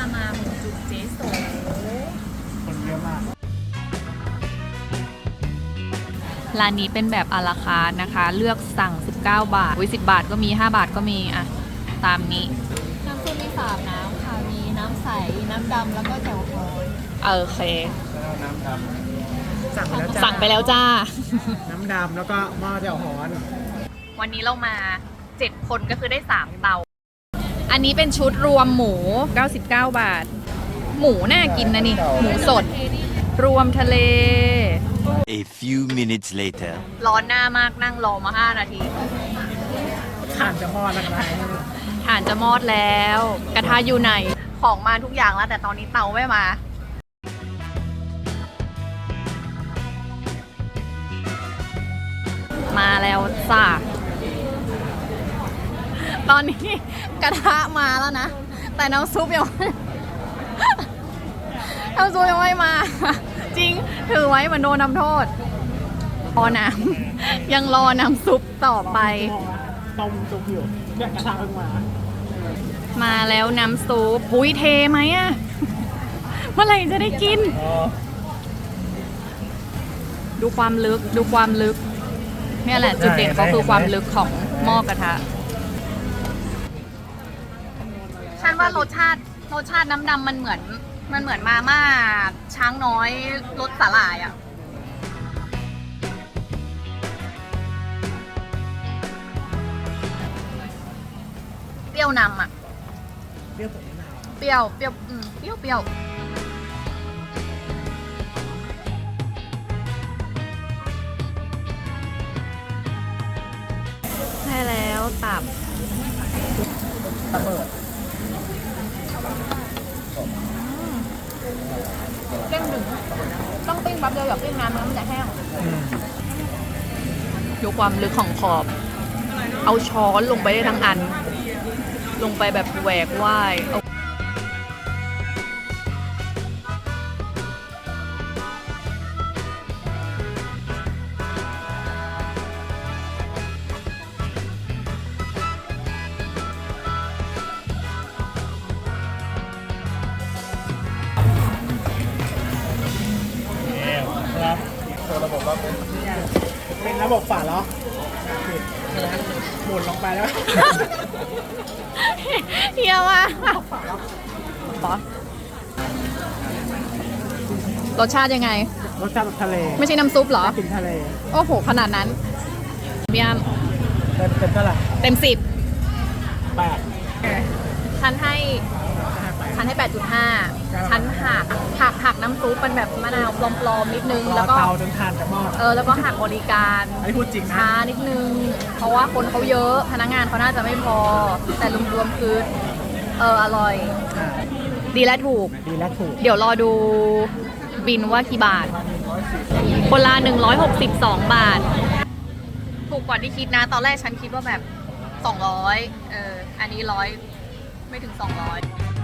ามาหมูจุ่มเจ๊โสคนเยอะมาก ร้านนี้เป็นแบบอาราคาร์ทนะคะ เลือกสั่ง 19 บาทวิ10 บาทก็มี 5 บาทก็มีอะตามนี้ น้ำซุปมีสามน้ำค่ะ มีน้ำใส น้ำดำแล้วก็แจ่วฮอนเออโอเค แล้วน้ำดำสั่งไปแล้วจ้าสั่งไปแล้วจ้า น้ำดำแล้วก็หม้อเจียวฮ้อน วันนี้เรามา 7 คนก็คือได้ 3 เตาอั นนี้เป็นชุดรวมหมู 99 บาท หมูน่ากินนะนี่ หมูสด รวมทะเล A few minutes later. ร้อนหน้ามากนั่งรอมา 5 นาทีทานจะหม้อแล้วกันนะถ่านจะมอดแล้ว กระทะอยู่ไหน ของมาทุกอย่างแล้ว แต่ตอนนี้เตาไม่มามาแล้วจ้า ตอนนี้กระทะมาแล้วนะ แต่น้ำซุปยังไม่น้ำซุปยังไม่มา จริงถือไว้เหมือนโดนน้ำโทษรอน้ำยังรอน้ำซุปต่อไปต้มซุปอยู่เนี่ยกระทะเพิ่งมา มาแล้วน้ำซุปหุยเทไหมอะเมื่อไหร่จะได้กิน ดูความลึกดูความลึก เนี่ยแหละจุดเด่นเขาคือความลึกของหม้อกระทะ ฉันว่ารสชาติรสชาติน้ำดำมันเหมือน มันเหมือนมาม่าช้างน้อยรสสาหร่ายอะเปรี้ยวนำอะเปรี้ยวผมมะนาวเปรี้ยวเปรี้ยวอืมเปรี้ยวเปรี้ยวใช่แล้วตับ ระเบิด เด้งดึงต้องปิ้ง แป๊บเดียวอย่าปิ้งนานมันจะแห้งดูความลึกของขอบ เอาช้อนลงไปได้ทั้งอัน ลงไปแบบแหวกว่าย เป็นเป็นระบบฝาล็อกปิดใช่ไหมหมุนลงไปแล้วเฮียว่ะบอสรสชาติยังไง รสชาติแบบทะเล ไม่ใช่น้ำซุปเหรอ กินทะเล โอ้โห ขนาดนั้นเบียมเป็นเป็นเท่าไหร่ เต็มสิบแปดฉันให้ฉันให้ 8.5 ฉันหักหักหักน้ำ ซุปเป็นแบบมะนาวปลอมๆนิดนึงรอแล้วก็ เตาจนทานจะมอดเออแล้วก็หักบริการอันนี้พูดจริงนะช้านิดนึง เพราะว่าคนเขาเยอะพนักงานเขาน่าจะไม่พอ แต่รวมๆคือเอออร่อย อ่าดีและถูก ดีและถูกเดี๋ยวรอดูบินว่ากี่บาท คนละ162 บาท ถูกกว่าที่คิดนะ ตอนแรกฉันคิดว่าแบบ 200 เออ อันนี้ร้อยไม่ถึง 200